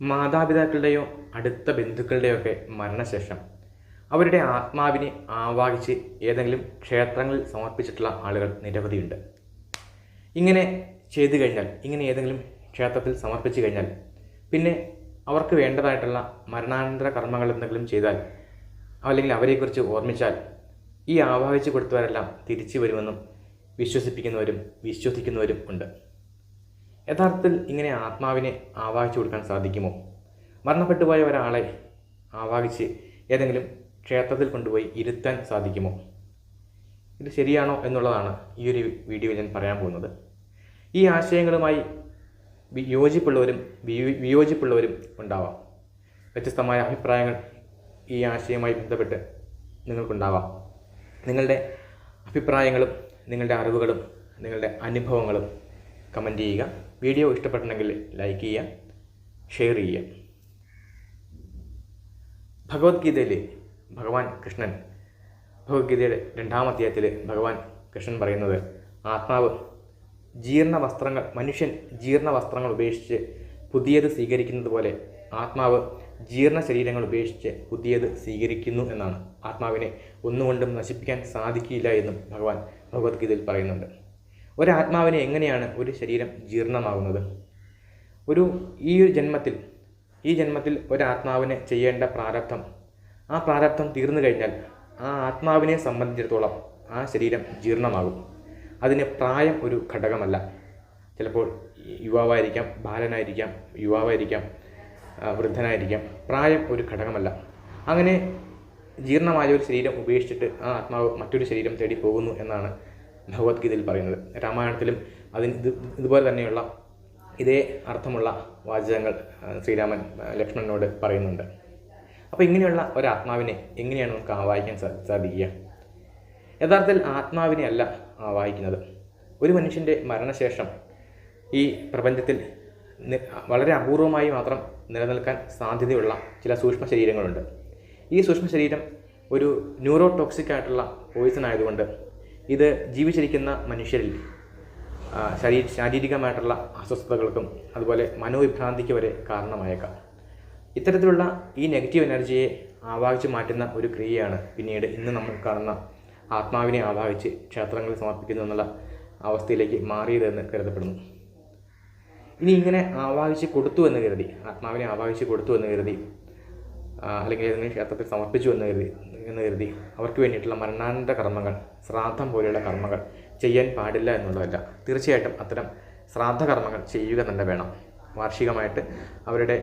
മാതാപിതാക്കളുടെയോ അടുത്ത ബന്ധുക്കളുടെയോ ഒക്കെ മരണശേഷം അവരുടെ ആത്മാവിനെ ആവാഹിച്ച് ഏതെങ്കിലും ക്ഷേത്രങ്ങളിൽ സമർപ്പിച്ചിട്ടുള്ള ആളുകൾ നിരവധിയുണ്ട്. ഇങ്ങനെ ചെയ്തു കഴിഞ്ഞാൽ ഇങ്ങനെ ഏതെങ്കിലും ക്ഷേത്രത്തിൽ സമർപ്പിച്ചു കഴിഞ്ഞാൽ പിന്നെ അവർക്ക് വേണ്ടതായിട്ടുള്ള മരണാനന്തര കർമ്മങ്ങൾ എന്തെങ്കിലും ചെയ്താൽ അല്ലെങ്കിൽ അവരെക്കുറിച്ച് ഓർമ്മിച്ചാൽ ഈ ആവാഹിച്ച് കൊടുത്തവരെല്ലാം തിരിച്ചു വരുമെന്നും വിശ്വസിപ്പിക്കുന്നവരും വിശ്വസിക്കുന്നവരും ഉണ്ട്. യഥാർത്ഥത്തിൽ ഇങ്ങനെ ആത്മാവിനെ ആവാഹിച്ചു കൊടുക്കാൻ സാധിക്കുമോ? മരണപ്പെട്ടു പോയ ഒരാളെ ആവാഹിച്ച് ഏതെങ്കിലും ക്ഷേത്രത്തിൽ കൊണ്ടുപോയി ഇരുത്താൻ സാധിക്കുമോ? ഇത് ശരിയാണോ എന്നുള്ളതാണ് ഈ ഒരു വീഡിയോയിൽ ഞാൻ പറയാൻ പോകുന്നത്. ഈ ആശയങ്ങളുമായി യോജിപ്പുള്ളവരും വിയോജിപ്പുള്ളവരും ഉണ്ടാവാം. വ്യത്യസ്തമായ അഭിപ്രായങ്ങൾ ഈ ആശയവുമായി ബന്ധപ്പെട്ട് നിങ്ങൾക്കുണ്ടാവാം. നിങ്ങളുടെ അഭിപ്രായങ്ങളും നിങ്ങളുടെ അറിവുകളും നിങ്ങളുടെ അനുഭവങ്ങളും കമന്റ് ചെയ്യുക. വീഡിയോ ഇഷ്ടപ്പെട്ടെങ്കിൽ ലൈക്ക് ചെയ്യുക ഷെയർ ചെയ്യുക. ഭഗവത്ഗീതയിൽ ഭഗവാൻ കൃഷ്ണൻ ഭഗവത്ഗീതയുടെ രണ്ടാം അധ്യായത്തിൽ ഭഗവാൻ കൃഷ്ണൻ പറയുന്നത് ആത്മാവ് ജീർണ വസ്ത്രങ്ങൾ മനുഷ്യൻ ജീർണ വസ്ത്രങ്ങൾ ഉപേക്ഷിച്ച് പുതിയത് സ്വീകരിക്കുന്നത് പോലെ ആത്മാവ് ജീർണ ശരീരങ്ങൾ ഉപേക്ഷിച്ച് പുതിയത് സ്വീകരിക്കുന്നു എന്നാണ്. ആത്മാവിനെ ഒന്നുകൊണ്ടും നശിപ്പിക്കാൻ സാധിക്കില്ല എന്നും ഭഗവാൻ ഭഗവത്ഗീതയിൽ പറയുന്നുണ്ട്. ഒരാത്മാവിനെ എങ്ങനെയാണ് ഒരു ശരീരം ജീർണമാകുന്നത്? ഒരു ഈ ഒരു ജന്മത്തിൽ ഈ ജന്മത്തിൽ ഒരാത്മാവിന് ചെയ്യേണ്ട പ്രാരബ്ധം ആ പ്രാരബ്ധം തീർന്നു കഴിഞ്ഞാൽ ആ ആത്മാവിനെ സംബന്ധിച്ചിടത്തോളം ആ ശരീരം ജീർണമാകും. അതിന് പ്രായം ഒരു ഘടകമല്ല. ചിലപ്പോൾ യുവാവായിരിക്കാം ബാലനായിരിക്കാം യുവാവായിരിക്കാം വൃദ്ധനായിരിക്കാം. പ്രായം ഒരു ഘടകമല്ല. അങ്ങനെ ജീർണമായ ഒരു ശരീരം ഉപേക്ഷിച്ചിട്ട് ആ ആത്മാവ് മറ്റൊരു ശരീരം തേടി പോകുന്നു എന്നാണ് ഭഗവത്ഗീതയിൽ പറയുന്നത്. രാമായണത്തിലും അതിന് ഇത് ഇതുപോലെ തന്നെയുള്ള ഇതേ അർത്ഥമുള്ള വാചകങ്ങൾ ശ്രീരാമൻ ലക്ഷ്മണനോട് പറയുന്നുണ്ട്. അപ്പോൾ ഇങ്ങനെയുള്ള ഒരു ആത്മാവിനെ എങ്ങനെയാണ് നമുക്ക് ആവാഹിക്കാൻ സാധിക്കുക? യഥാർത്ഥത്തിൽ ആത്മാവിനെ അല്ല ആവാഹിക്കുന്നത്. ഒരു മനുഷ്യന്റെ മരണശേഷം ഈ പ്രപഞ്ചത്തിൽ വളരെ അപൂർവമായി മാത്രം നിലനിൽക്കാൻ സാധ്യതയുള്ള ചില സൂക്ഷ്മ ശരീരങ്ങളുണ്ട്. ഈ സൂക്ഷ്മ ശരീരം ഒരു ന്യൂറോ ടോക്സിക് ആയിട്ടുള്ള പോയിസൺ ആയതുകൊണ്ട് ഇത് ജീവിച്ചിരിക്കുന്ന മനുഷ്യരിൽ ശരീ ശാരീരികമായിട്ടുള്ള അസ്വസ്ഥതകൾക്കും അതുപോലെ മനോവിഭ്രാന്തിക്ക് വരെ കാരണമായേക്കാം. ഇത്തരത്തിലുള്ള ഈ നെഗറ്റീവ് എനർജിയെ ആവാഹിച്ച് മാറ്റുന്ന ഒരു ക്രിയയാണ് പിന്നീട് ഇന്ന് നമ്മൾ കാണുന്ന ആത്മാവിനെ ആവാഹിച്ച് ക്ഷേത്രങ്ങളിൽ സമർപ്പിക്കുന്നു എന്നുള്ള അവസ്ഥയിലേക്ക് മാറിയതെന്ന് കരുതപ്പെടുന്നു. ഇനി ഇങ്ങനെ ആവാഹിച്ച് കൊടുത്തു എന്ന് കരുതി ആത്മാവിനെ ആവാഹിച്ച് കൊടുത്തു എന്ന് കരുതി അല്ലെങ്കിൽ ഏതെങ്കിലും ക്ഷേത്രത്തിൽ സമർപ്പിച്ചു എന്ന് കരുതി എന്ന് കരുതി. അവർക്ക് വേണ്ടിയിട്ടുള്ള മരണാനന്ത കർമ്മങ്ങൾ ശ്രാദ്ധം പോലെയുള്ള കർമ്മങ്ങൾ ചെയ്യാൻ പാടില്ല എന്നുള്ളതല്ല. തീർച്ചയായിട്ടും അത്തരം ശ്രാദ്ധ കർമ്മങ്ങൾ ചെയ്യുക തന്നെ വേണം. വാർഷികമായിട്ട് അവരുടെ